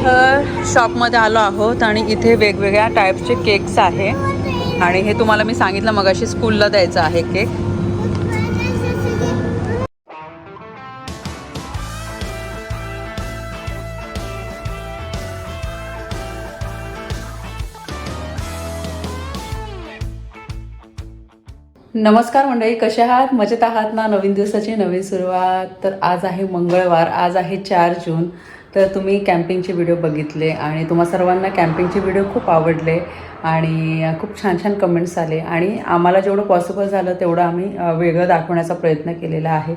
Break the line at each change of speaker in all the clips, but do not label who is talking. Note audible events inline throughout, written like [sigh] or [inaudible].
इथं शॉपमध्ये आलो आहोत आणि इथे वेगवेगळ्या टाईपचे केक्स आहे. आणि हे तुम्हाला मी सांगितलं मगाशी स्कूलला द्यायचं आहे केक नमस्कार मंडळी कसे आहात? मजेत आहात ना? नवीन दिवसाची नवीन सुरुवात. तर आज आहे मंगळवार आज आहे चार जून. तर तुम्ही कॅम्पिंगचे व्हिडिओ बघितले आणि तुम्हा सर्वांना कॅम्पिंगचे व्हिडिओ खूप आवडले आणि खूप छान छान कमेंट्स आले. आणि आम्हाला जेवढं पॉसिबल झालं तेवढं आम्ही वेगळं दाखवण्याचा प्रयत्न केलेला आहे.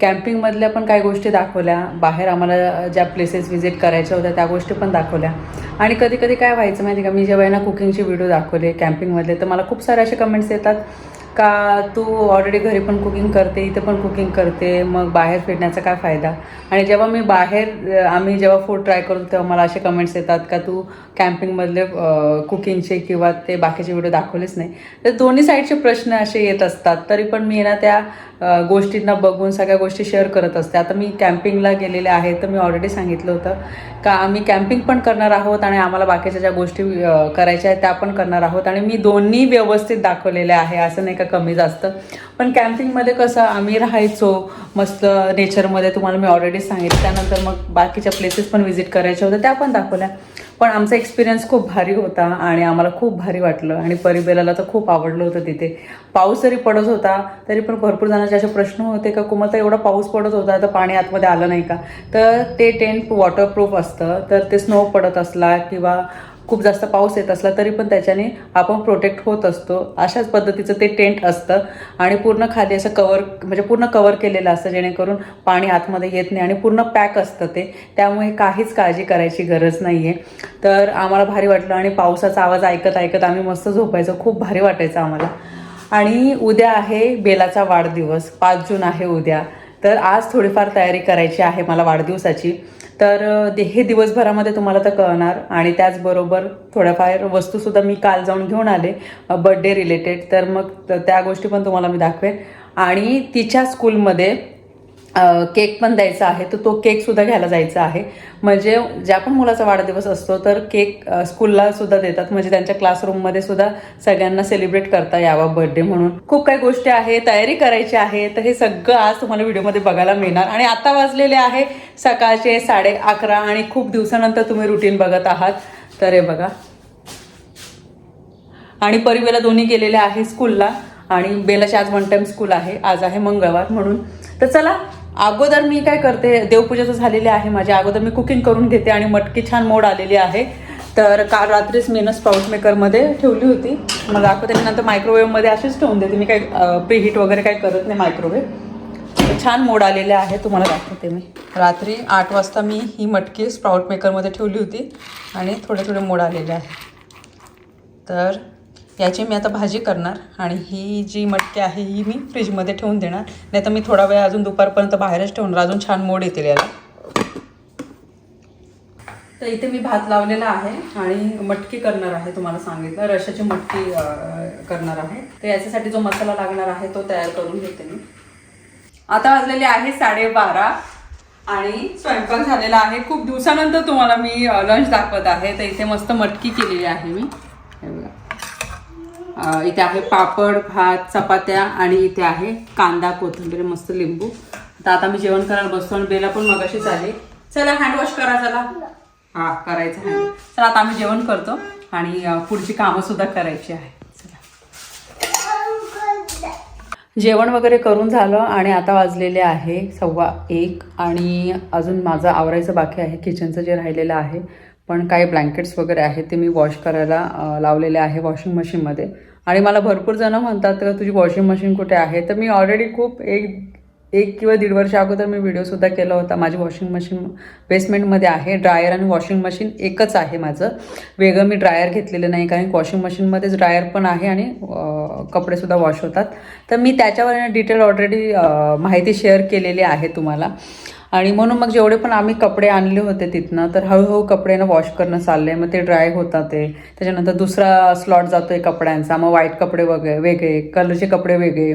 कॅम्पिंगमधल्या पण काही गोष्टी दाखवल्या. बाहेर आम्हाला ज्या प्लेसेस व्हिजिट करायच्या होत्या त्या गोष्टी पण दाखवल्या. आणि कधी कधी काय व्हायचं माहिती का? मी जेव्हा ना कुकिंगचे व्हिडिओ दाखवले कॅम्पिंगमधले तर मला खूप सारे असे कमेंट्स येतात. का तू ऑलरेडी घरी पण कुकिंग करते इथे पण कुकिंग करते मग बाहेर फिरण्याचा काय फायदा? आणि जेव्हा मी बाहेर आम्ही जेव्हा फूड ट्राय करतो तेव्हा मला असे कमेंट्स येतात का तू कॅम्पिंगमधले कुकिंगचे किंवा ते बाकीचे व्हिडिओ दाखवलेच नाही. तर दोन्ही साईडचे प्रश्न असे येत असतात. तरी पण मी ना त्या गोष्टींना बघून सगळ्या गोष्टी शेअर करत असते. आता मी कॅम्पिंगला गेलेले आहे तर मी ऑलरेडी सांगितलं होतं का आम्ही कॅम्पिंग पण करणार आहोत आणि आम्हाला बाकीच्या ज्या गोष्टी करायच्या आहेत त्या पण करणार आहोत. आणि मी दोन्ही व्यवस्थित दाखवलेल्या आहे. असं नाही का कमी जास्त. पण कॅम्पिंगमध्ये कसं आम्ही राहायचो. मस्त नेचरमध्ये तुम्हाला मी ऑलरेडी सांगितलं. त्यानंतर मग बाकीच्या प्लेसेस पण व्हिजिट करायच्या होत्या त्या पण दाखवल्या. पण आमचा एक्सपिरियन्स खूप भारी होता आणि आम्हाला खूप भारी वाटलं. आणि परिबेलाला तर खूप आवडलं होतं तिथे. पाऊस जरी पडत होता तरी पण भरपूर जणांचे असे प्रश्न होते का कुमाता एवढा पाऊस पडत होता तर पाणी आतमध्ये आलं नाही का? तर ते टेंट वॉटरप्रूफ असतं. तर ते स्नो पडत असला किंवा खूप जास्त पाऊस येत असला तरी पण त्याच्याने आपण प्रोटेक्ट होत असतो. अशाच पद्धतीचं ते टेंट असतं. आणि पूर्ण खाली असं कवर म्हणजे पूर्ण कवर केलेलं असतं जेणेकरून पाणी आतमध्ये येत नाही आणि पूर्ण पॅक असतं ते. त्यामुळे काहीच काळजी करायची गरज नाही आहे तर आम्हाला भारी वाटलं आणि पावसाचा आवाज ऐकत ऐकत आम्ही मस्त झोपायचो. खूप भारी वाटायचं आम्हाला. आणि उद्या आहे बेलाचा वाढदिवस. पाच जून आहे उद्या. तर आज थोडीफार तयारी करायची आहे मला वाढदिवसाची. तर हे दिवसभरामध्ये तुम्हाला तर कळणार. आणि त्याचबरोबर थोड्याफार वस्तूसुद्धा मी काल जाऊन घेऊन आले बड्डे रिलेटेड तर मग त्या गोष्टी पण तुम्हाला मी दाखवेन. आणि तिच्या स्कूलमध्ये केक पण द्यायचा आहे तर तो केकसुद्धा घ्यायला जायचा आहे. म्हणजे ज्या पण मुलाचा वाढदिवस असतो तर केक स्कूलला सुद्धा देतात. म्हणजे त्यांच्या क्लासरूममध्ये सुद्धा सगळ्यांना सेलिब्रेट करता यावा बर्थडे म्हणून. खूप काही गोष्टी आहे तयारी करायची आहे तर हे सगळं आज तुम्हाला व्हिडिओमध्ये बघायला मिळणार. आणि आता वाजलेले आहे सकाळचे साडे अकरा आणि खूप दिवसानंतर तुम्ही रुटीन बघत आहात. तर हे बघा. आणि परिवेला दोन्ही गेलेले आहे स्कूलला आणि बेलाची आज वन टाइम स्कूल आहे. आज आहे मंगळवार म्हणून. तर चला अगोदर मी काय करते देवपूजाचं झालेले आहे माझ्या अगोदर मी कुकिंग करून घेते आणि मटकी छान मोड आलेली आहे. तर काल रात्रीच मी ना स्पाउट मेकरमध्ये ठेवली होती. मग दाखवते आणि नंतर मायक्रोवेव्हमध्ये अशीच ठेवून देते. मी काही प्रीहीट वगैरे काही करत नाही मायक्रोवेव्ह छान मोड आलेले आहे तुम्हाला दाखवते मी. रात्री आठ वाजता मी ही मटकी स्प्राउट मेकरमध्ये ठेवली होती आणि थोडे थोडे मोड आलेले आहे. तर याची मी आता भाजी करणार आणि ही जी मटकी आहे ही मी फ्रीजमध्ये ठेवून देणार. नाही तर मी थोडा वेळ अजून दुपारपर्यंत बाहेरच ठेवणार. अजून छान मोड येतील याला. तर इथे मी भात लावलेला आहे आणि मटकी करणार आहे तुम्हाला सांगितलं. रशाची मटकी करणार आहे. तर याच्यासाठी जो मसाला लागणार आहे तो तयार करून घेते मी. आता वाजलेले आहे साडेबारा आणि स्वयंपाक झालेला आहे. खूप दिवसानंतर तुम्हाला मी लंच दाखवत आहे. तर इथे मस्त मटकी केलेली आहे मी. हे बघा. इथे आहे पापड भात चपात्या आणि इथे आहे कांदा कोथिंबीर मस्त लिंबू. तर आता मी जेवण करायला बसतो आणि बेला पण मगाशीच आली चला हँडवॉश करा चला हा करायचं आहे चला आता आम्ही जेवण करतो आणि पुढची कामं सुद्धा करायची आहे. चला. जेवण वगैरे करून झालं आणि आता वाजलेले आहे सव्वा एक आणि अजून माझं आवरायचं बाकी आहे किचनचं जे राहिलेलं आहे. पण काही ब्लँकेट्स वगैरे आहेत ते मी वॉश करायला लावलेले आहे वॉशिंग मशीनमध्ये आणि मला भरपूर जणं म्हणतात का तुझी वॉशिंग मशीन कुठे आहे? तर मी ऑलरेडी खूप एक एक किंवा दीड वर्ष अगोदर मी व्हिडिओसुद्धा केला होता. माझी वॉशिंग मशीन बेसमेंटमध्ये आहे. ड्रायर आणि वॉशिंग मशीन एकच आहे माझं. वेगळं मी ड्रायर घेतलेलं नाही कारण वॉशिंग मशीनमध्येच ड्रायर पण आहे आणि कपडेसुद्धा वॉश होतात. तर मी त्याच्यावर डिटेल ऑलरेडी माहिती शेअर केलेली आहे तुम्हाला. आणि म्हणून मग जेवढे पण आम्ही कपडे आणले होते तिथनं तर हळूहळू कपडे ना वॉश करणं चाललंय. मग ते ड्राय होतात ते. त्याच्यानंतर दुसरा स्लॉट जातोय कपड्यांचा. मग व्हाईट कपडे वगैरे वेगळे कलरचे कपडे वेगळे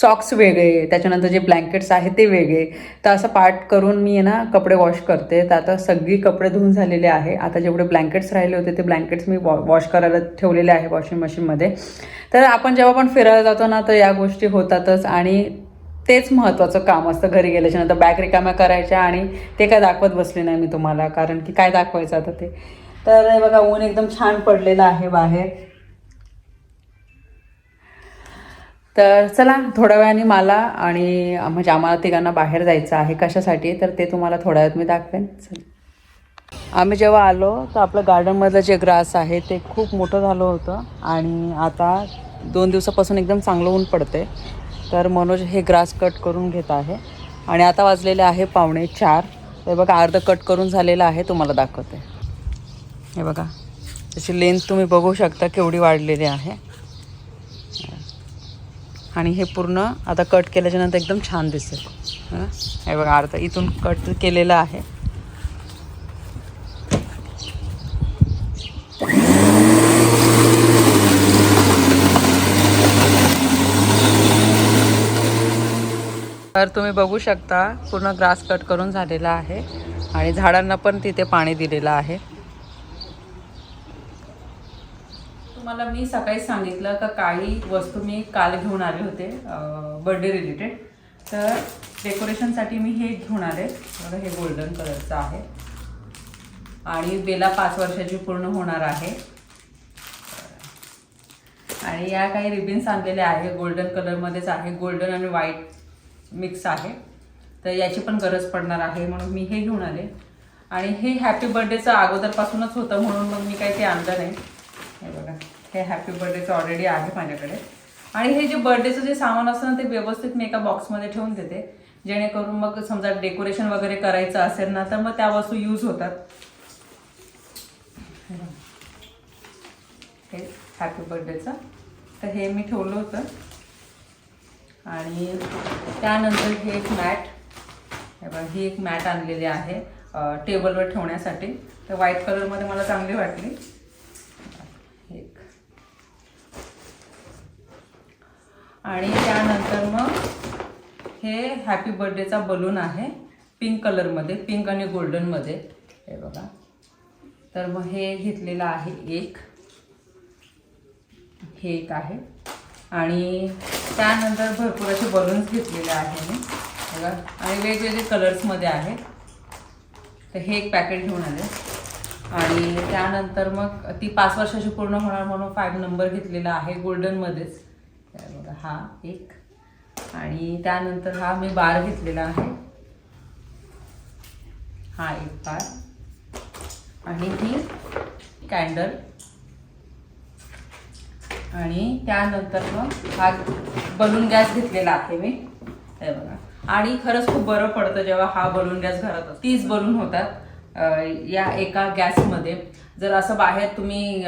सॉक्स वेगळे त्याच्यानंतर जे ब्लँकेट्स आहेत ते वेगळे. तर असं पार्ट करून मी आहे ना कपडे वॉश करते. तर आता सगळी कपडे धुवून झालेले आहे. आता जेवढे ब्लँकेट्स राहिले होते ते ब्लँकेट्स मी वॉ वॉश करायला ठेवलेले आहे वॉशिंग मशीनमध्ये तर आपण जेव्हा पण फिरायला जातो ना तर या गोष्टी होतातच. आणि तेच महत्त्वाचं काम असतं घरी गेल्याच्यानंतर बॅग रिकाम्या करायच्या आणि ते काय दाखवत बसले नाही मी तुम्हाला कारण की काय दाखवायचं आता ते. तर बघा ऊन एकदम छान पडलेलं आहे बाहेर. तर चला थोड्या वेळाने मला आणि म्हणजे आम्हाला तिघांना बाहेर जायचं आहे कशासाठी तर ते तुम्हाला थोड्या वेळात मी दाखवेन. चल. आम्ही जेव्हा आलो तर आपलं गार्डनमधलं जे ग्रास आहे ते खूप मोठं झालं होतं आणि आता दोन दिवसापासून एकदम चांगलं ऊन पडते तर मनोज हे ग्रास कट करून घेत आहे. आणि आता वाजलेले आहे पावणे चार. हे बघा अर्ध कट करून झालेलं आहे तुम्हाला दाखवते. हे बघा त्याची लेंथ तुम्ही बघू शकता केवढी वाढलेली आहे. आणि हे पूर्ण आता कट केल्याच्यानंतर एकदम छान दिसेल. हे बघा अर्ध इथून कट केलेलं आहे. तर तुम्ही बघू शकता पूर्ण ग्रास कट करून झालेला आहे आणि झाडांना पण तिथे पाणी दिलेलं आहे. तुम्हाला मी सकाळी सांगितलं का काही वस्तू मी काल घेऊन आले होते बर्थडे रिलेटेड तर डेकोरेशनसाठी मी हे घेऊन आले. बघा हे गोल्डन कलरचं आहे. आणि बेला पाच वर्षाची पूर्ण होणार आहे. आणि या काही रिबिन्स आणलेल्या आहे गोल्डन कलरमध्येच आहे. गोल्डन आणि व्हाईट मिक्स आहे. तर याची पण गरज पडणार आहे म्हणून मी हे घेऊन आले. आणि हे हॅपी बर्थडेचं अगोदरपासूनच होतं म्हणून मग मी काही ते आणलं नाही. हे बघा हे हॅपी बर्थडेचं ऑलरेडी आहे माझ्याकडे. आणि हे जे बर्थडेचं जे सामान असतं ना ते व्यवस्थित मी एका बॉक्समध्ये ठेवून देते. जेणेकरून मग समजा डेकोरेशन वगैरे करायचं असेल ना तर मग त्या वस्तू यूज होतात. हे हॅपी बर्थडेचं तर हे मी ठेवलं होतं. आणि त्यानंतर हे एक मॅट हे बघा ही एक मॅट आणलेली आहे टेबलवर ठेवण्यासाठी. तर व्हाईट कलरमध्ये मला चांगली वाटली. एक. आणि त्यानंतर मग हे हॅपी बर्थडेचा बलून आहे पिंक कलरमध्ये पिंक आणि गोल्डनमध्ये हे बघा. तर मग हे घेतलेलं आहे एक. हे एक आहे. आणि त्यानंतर भरपूर असे बलून्स घेतलेले आहे मी. बघा आणि वेगवेगळे कलर्समध्ये आहे. तर हे एक पॅकेट घेऊन आले. आणि त्यानंतर मग ती पाच वर्षाची पूर्ण होणार म्हणून फाईव्ह नंबर घेतलेला आहे गोल्डनमध्येच बघा हा एक. आणि त्यानंतर हा मी बार घेतलेला आहे. हा एक बार. आणि ही कॅन्डल आणि त्यानंतर मग हा बलून गॅस घेतलेला आहे मी. हे बघा. आणि खरंच खूप बरं पडतं जेव्हा हा बलून गॅस घरात असतो. तीस बलून होतात या एका गॅसमध्ये. जर असं बाहेर तुम्ही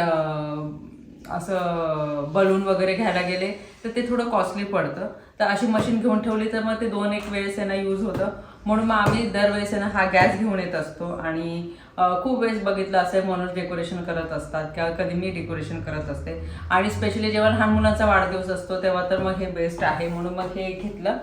असं बलून वगैरे घ्यायला गेले तर ते थोडं कॉस्टली पडतं. तर अशी मशीन घेऊन ठेवली तर मग ते दोन एक वेळेस यांना यूज होतं. म्हणून मग आम्ही दरवेळेस ना हा गॅस घेऊन येत असतो. आणि खूप वेळेस बघितलं असेल मनोज डेकोरेशन करत असतात किंवा कधी मी डेकोरेशन करत असते. आणि स्पेशली जेव्हा लहान मुलांचा वाढदिवस असतो तेव्हा तर मग हे बेस्ट आहे. म्हणून मग हे घेतलं.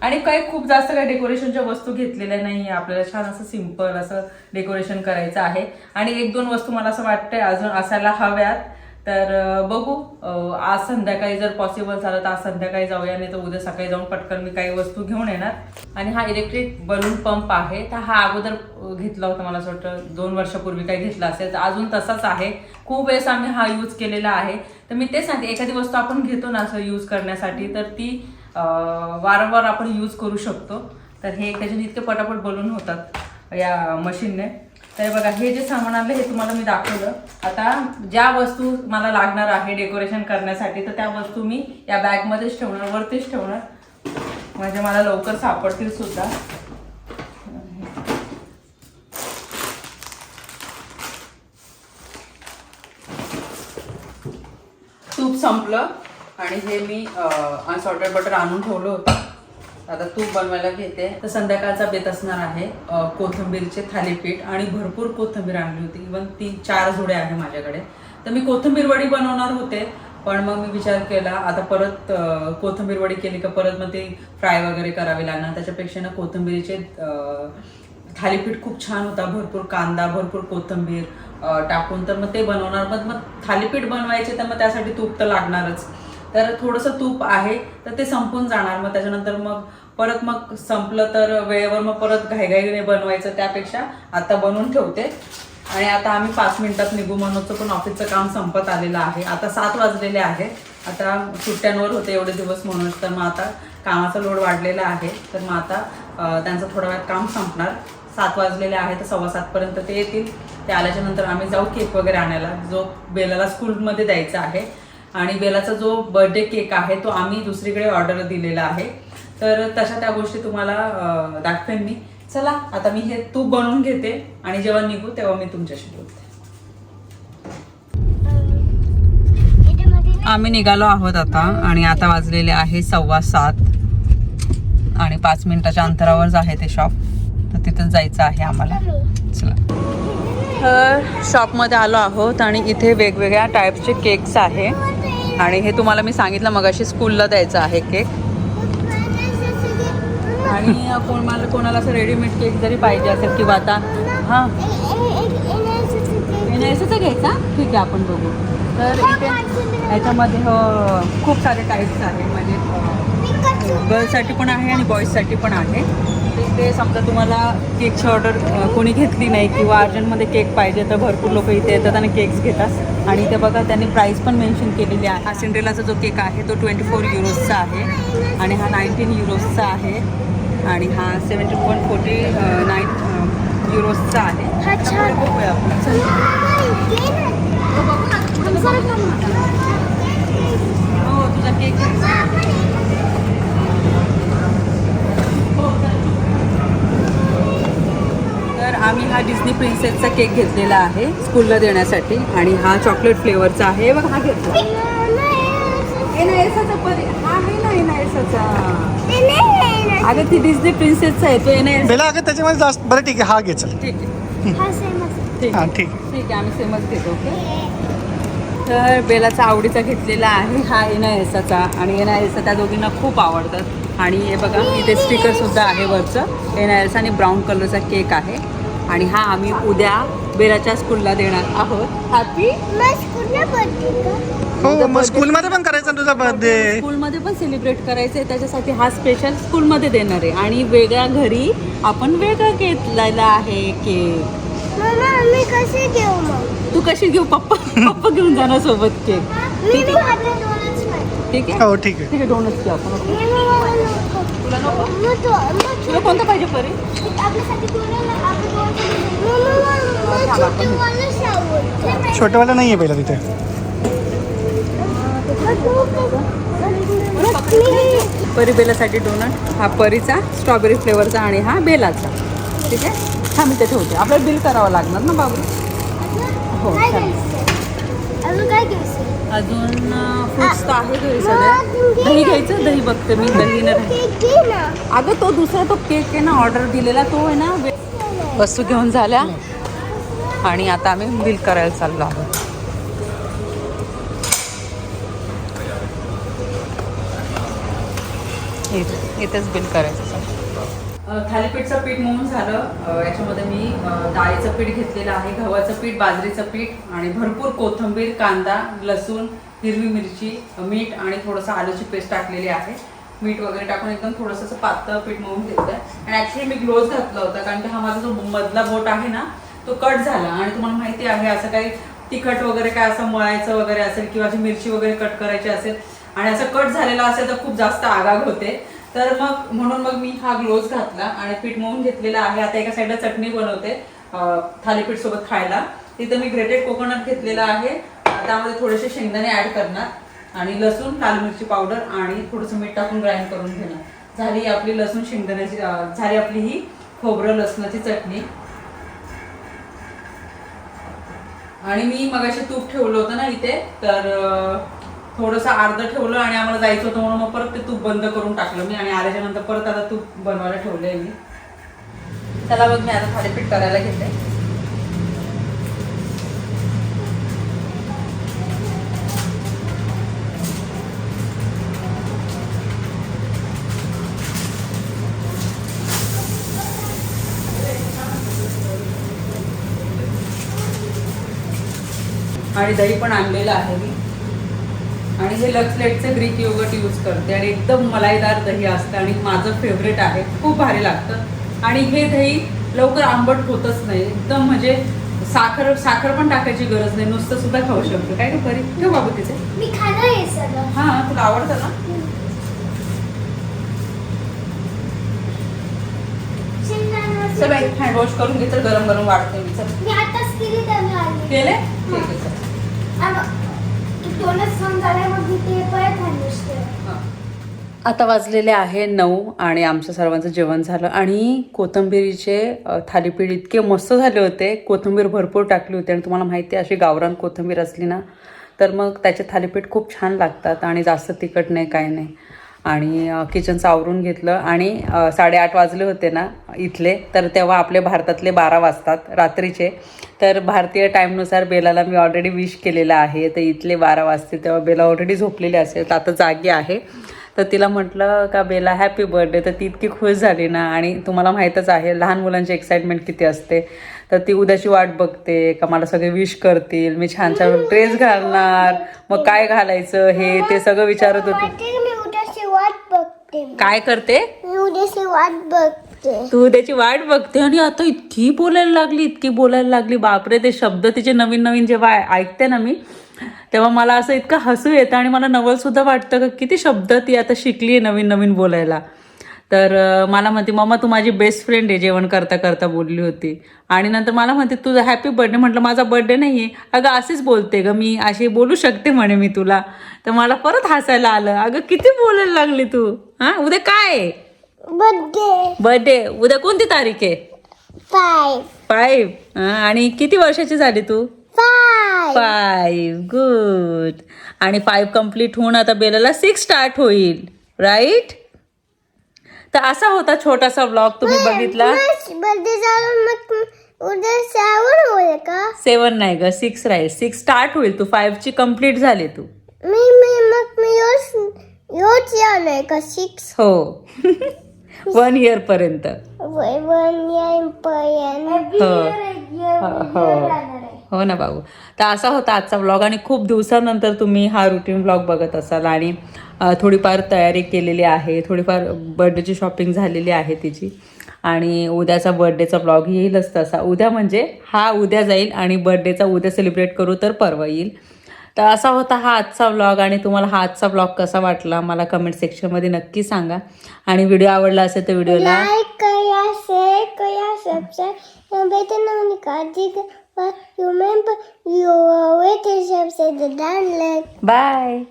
आणि काही खूप जास्त काही डेकोरेशनच्या वस्तू घेतलेल्या नाही आपल्याला छान असं सिंपल असं डेकोरेशन करायचं आहे. आणि एक दोन वस्तू मला असं वाटतंय अजून असायला हव्यात. तर बघू. आज संध्याकाळी जर पॉसिबल झालं तर आज संध्याकाळी जाऊया नाही तर उद्या सकाळी जाऊन पटकन मी काही वस्तू घेऊन येणार. आणि हा इलेक्ट्रिक बलून पंप आहे. तर हा अगोदर घेतला होता मला असं वाटतं दोन वर्षापूर्वी काही घेतला असेल. तर अजून तसाच आहे. खूप वेळेस आम्ही हा यूज केलेला आहे. तर मी तेच सांगते एखादी वस्तू आपण घेतो ना असं यूज करण्यासाठी तर ती वारंवार आपण यूज करू शकतो. तर हे त्याच्याने इतके पटापट बलून होतात या मशीनने तर बघा हे जे सामान आणलं हे तुम्हाला मी दाखवलं. आता ज्या वस्तू मला लागणार आहे डेकोरेशन करण्यासाठी तर त्या वस्तू मी या बॅगमध्येच ठेवणार वरतीच ठेवणार. म्हणजे मला लवकर सापडतील सुद्धा. तूप संपलं आणि हे मी अनसॉल्टेड बटर आणून ठेवलं होतं. आता तूप बनवायला घेते. तर संध्याकाळचा बेत असणार आहे कोथंबीरचे थालीपीठ आणि भरपूर कोथिंबीर आणली होती. इवन तीन चार जोडे आहे माझ्याकडे. तर मी कोथिंबीर वडी बनवणार होते पण मग मी विचार केला आता परत कोथंबीर कोथिंबीर वडी केली का परत मग ती फ्राय वगैरे करावी लागणार. त्याच्यापेक्षा ना कोथिंबीरीचे थालीपीठ खूप छान होता. भरपूर कांदा भरपूर कोथिंबीर टाकून तर मग ते बनवणार. मग मग थालीपीठ बनवायचे तर मग त्यासाठी तूप तर लागणारच. तर थोडंसं तूप आहे तर ते संपून जाणार. मग त्याच्यानंतर मग परत मग संपलं तर वेळेवर मग परत घाईघाईने बनवायचं त्यापेक्षा आता बनवून ठेवते. आणि आता आम्ही पाच मिनिटात निघू मनोजचं पण ऑफिसचं काम संपत आलेलं आहे. आता सात वाजलेले आहे. आता सुट्ट्यांवर होते एवढे दिवस म्हणून तर मग आता कामाचा लोड वाढलेला आहे. तर मग आता त्यांचं थोडा वेळात काम संपणार. सात वाजलेले आहे तर सव्वा सातपर्यंत ते येतील. ते आल्याच्यानंतर आम्ही जाऊ केक वगैरे आणायला. जो बेलाला स्कूलमध्ये द्यायचा आहे. आणि बेलाचा जो बर्थडे केक आहे तो आम्ही दुसरीकडे ऑर्डर दिलेला आहे. तर तशा त्या गोष्टी तुम्हाला दाखवेन मी. चला आता मी हे तूप बनवून घेते आणि जेव्हा निघू तेव्हा मी तुमच्याशी बोलते. आम्ही निघालो आहोत आता आणि आता वाजलेले आहे सव्वा सात. आणि पाच मिनिटाच्या अंतरावरच आहे ते शॉप तर तिथं जायचं आहे आम्हाला. चला. तर शॉपमध्ये आलो आहोत आणि इथे वेगवेगळ्या टाईपचे केक्स आहे. आणि हे तुम्हाला मी सांगितलं मगाशी स्कूलला द्यायचं आहे केक आणि कोण मला कोणाला असं रेडीमेड केक जरी पाहिजे असेल किंवा आता हां. एनआयसीचा घ्यायचा? ठीक आहे आपण बघू. तर इथे याच्यामध्ये हो, खूप सारे टाईप्स आहे म्हणजे गर्ल्ससाठी पण आहे आणि बॉईजसाठी पण आहे. ते समजा तुम्हाला केकची ऑर्डर कोणी घेतली नाही किंवा अर्जंटमध्ये केक पाहिजे तर भरपूर लोक इथे येतात आणि केक्स घेतात. आणि इथे बघा त्यांनी प्राईस पण मेन्शन केलेली आहे. हा सिंड्रेलाचा जो केक आहे तो ट्वेंटी फोर युरोजचा आहे. आणि हा नाईन्टीन युरोजचा आहे. आणि हा सेवन्टी पॉईंट फोर्टी नाईन युरोजचा आहे.
हा
बघूया. हो तुझा केक तर आम्ही हा डिस्नी प्रिन्सेसचा केक घेतलेला आहे स्कूलला देण्यासाठी. आणि हा चॉकलेट फ्लेवरचा आहे. बघ हा घेतला. एनआयएसचा परी हा आहे ना एनआयएसचा अगं ती डिस्नी प्रिन्सेसचा आहे तो एनआयएस
बेला अगं त्याच्यामध्ये जास्त बरं ठीक आहे हा घे चल.
ठीक आहे. ठीक
हां
आहे.
ठीक आहे.
ठीक आहे आम्ही सेमच घेतो ओके? तर बेलाचा आवडीचा घेतलेला आहे हा एनआयएसचा आणि एनआयएसचा त्या दोघींना खूप आवडतात. आणि हे बघा इथे स्टिकर सुद्धा आहे वरचं. एनआयएस आणि ब्राऊन कलरचा केक आहे. आणि हा आम्ही उद्या बेलाच्या स्कूलला देणार आहोत. हॅपी
हो मग स्कूलमध्ये पण करायचा तुझा बर्थडे
स्कूलमध्ये पण सेलिब्रेट करायचं आहे त्याच्यासाठी हा स्पेशल स्कूलमध्ये देणार आहे आणि वेगळ्या घरी आपण वेगळा घेतलेला आहे केक
कसे घेऊ मग
तू कशी घेऊ पप्पा पप्पा घेऊन जाणार सोबत केक
दोनच पाहिजे.
ठीक आहे
हो ठीक आहे
ठीक आहे डोनट्स घेऊ आपण. तुला नको कोणतं पाहिजे परी
छोटेवालं
नाही आहे पहिला तिथे
परी बेलासाठी डोनट हा परीचा स्ट्रॉबेरी फ्लेवरचा आणि हा बेलाचा. ठीक आहे? हा मी ते ठेवते. आपल्याला बिल करावं लागणार ना बाबू? हो?
अजून काय घ्यायचंय?
अजून फ्रुट्स तर आहे घरी
मग
सगळे
घे
दही. घ्यायचं? दही बघते मी दही न. अगं तो दुसरा तो केक आहे ना ऑर्डर दिलेला तो आहे ना वस्तू घेऊन झाल्या. आणि आता आम्ही बिल करायला चाललो आहोत. इथेच बिल करायचं सर. थालीपीठचं पीठ म्हणून झालं. याच्यामध्ये मी डाळीचं पीठ घेतलेलं आहे गव्हाचं पीठ बाजरीचं पीठ आणि भरपूर कोथिंबीर कांदा लसूण हिरवी मिरची मीठ आणि थोडंसं आलूची पेस्ट टाकलेली आहे. मीठ वगैरे टाकून एकदम थोडंसं असं पातळ पीठ मळून घेतलं आणि ॲक्च्युली मी ग्लोव्ज घातला होता कारण की हा माझा जो मधला बोट आहे ना तो कट झाला. आणि तुम्हाला माहिती आहे असं काही तिखट वगैरे काय असं मळायचं वगैरे असेल किंवा जी मिरची वगैरे कट करायची असेल आणि असं कट झालेला असेल तर खूप जास्त आगाग होते. तर मग म्हणून मग मी हा ग्लोव्ज घातला आणि पीठ मळून घेतलेला आहे. आता एका साईडला चटणी बनवते थालीपीठ सोबत खायला. तिथं मी ग्रेटेड कोकोनट घेतलेला आहे. त्यामध्ये थोडेसे शेंगदाणे ऍड करणार. आणि लसूण लाल मिरची पावडर आणि थोडंसं मीठ टाकून ग्राइंड करून घेणार. झाली आपली लसूण शेंगदाण्याची झाली आपली ही खोबरं लसणाची चटणी. आणि मी मगाशी तूप ठेवलं होतं ना इथे तर थोडंसं अर्ध ठेवलं आणि आम्हाला जायचं होतं म्हणून मग परत ते तूप बंद करून टाकलं मी आणि आल्याच्यानंतर परत आता तूप बनवायला ठेवलंय मी. त्याला बघ मी आता थालीपीठ करायला घेते. आणि दही पण आणलेलं आहे मी. आणि हे लक्सलेटचं ग्रीक योगट यूज करते आणि एकदम मलाईदार दही असतं आणि माझं फेवरेट आहे. खूप भारी लागतं. आणि हे दही लवकर आंबट होतच नाही. एकदम म्हणजे साखर साखर पण टाकायची गरज नाही. नुसतं सुद्धा खाऊ शकतो. काय बरी ठेव बाबू तिचे
मी खाणार हे सगळं.
हा तुला आवडतं ना? चल बाई हँड वॉश करून घे तर गरम गरम वाढते मी. चल.
मी आताच केली
ठीक आहे चल. आता वाजलेले आहे नऊ आणि आमचं सर्वांचं जेवण झालं आणि कोथिंबिरीचे थालीपीठ इतके मस्त झाले होते. कोथिंबीर भरपूर टाकली होती आणि तुम्हाला माहिती आहे अशी गावरान कोथिंबीर असली ना तर मग त्याचे थालीपीठ खूप छान लागतात आणि जास्त तिखट नाही काय नाही. आणि किचनचं आवरून घेतलं आणि साडेआठ वाजले होते ना इथले तर तेव्हा आपले भारतातले बारा वाजतात रात्रीचे. तर भारतीय टाईमनुसार बेलाला मी ऑलरेडी विश केलेलं आहे. तर इथले बारा वाजते तेव्हा बेला ऑलरेडी झोपलेली असेल तर आता जागी आहे. तर तिला म्हटलं का बेला हॅपी बर्थडे तर ती इतकी खुश झाली ना आणि तुम्हाला माहीतच आहे लहान मुलांची एक्साइटमेंट किती असते. तर ती उद्याची वाट बघते का मला सगळे विश करतील मी छान छान ड्रेस घालणार मग काय घालायचं हे ते सगळं विचारत होती
वाटेल मी उद्याची वाट बघते
काय करते?
मी उद्याची वाट बघते.
तू त्याची वाट बघते आणि आता इतकी बोलायला लागली इतकी बोलायला लागली. बापरे ते शब्द तिचे नवीन नवीन जेव्हा ऐकते ना मी तेव्हा मला असं इतकं हसू येतं आणि मला नवल सुद्धा वाटतं का किती शब्द ती आता शिकली नवीन नवीन बोलायला. तर मला म्हणते मम्मा तू माझी बेस्ट फ्रेंड आहे जेवण करता करता बोलली होती. आणि नंतर मला म्हणते तुझा हॅपी बर्थडे म्हटलं माझा बर्थडे नाही आहे अगं अशीच बोलते ग मी अशी बोलू शकते म्हणे मी तुला. तर मला परत हसायला आलं. अगं किती बोलायला लागली तू? हां उद्या काय
बर्थडे
बर्थडे उद्या कोणती तारीख आहे?
फाय
फाईव्ह आणि किती वर्षाची झाली तू? फाईव्ह गुड आणि फाईव्ह कंप्लीट होऊन आता बेलाला सिक्स स्टार्ट होईल. राईट तर असा होता छोटासा ब्लॉग तुम्ही बघितला.
सेवन होईल का?
सेवन नाही ग सिक्स राहील. सिक्स स्टार्ट होईल. तू फाईव्हची कंप्लीट झाली तू.
मी मी मग मी योच योच येणार का? सिक्स
हो. [laughs] वन इयर पर्यंत.
वन इयर पर्यंत.
हो. हो. हो ना बाबू. तर असा होता आजचा व्लॉग आणि खूप दिवसानंतर तुम्ही हा रुटीन व्लॉग बघत असाल आणि थोडीफार तयारी केलेली आहे थोडीफार बर्थडेची शॉपिंग झालेली आहे तिची. आणि उद्याचा बर्थडेचा ब्लॉग येईलच तसा. उद्या म्हणजे हा उद्या जाईल आणि बर्थडेचा उद्या सेलिब्रेट करू तर परवा येईल. तर असा होता हा आजचा व्लॉग आणि तुम्हाला हा आजचा ब्लॉग कसा वाटला मला कमेंट सेक्शनमध्ये नक्की सांगा. आणि व्हिडिओ आवडला असेल तर व्हिडिओला
Remember, you always have said the download.
Bye.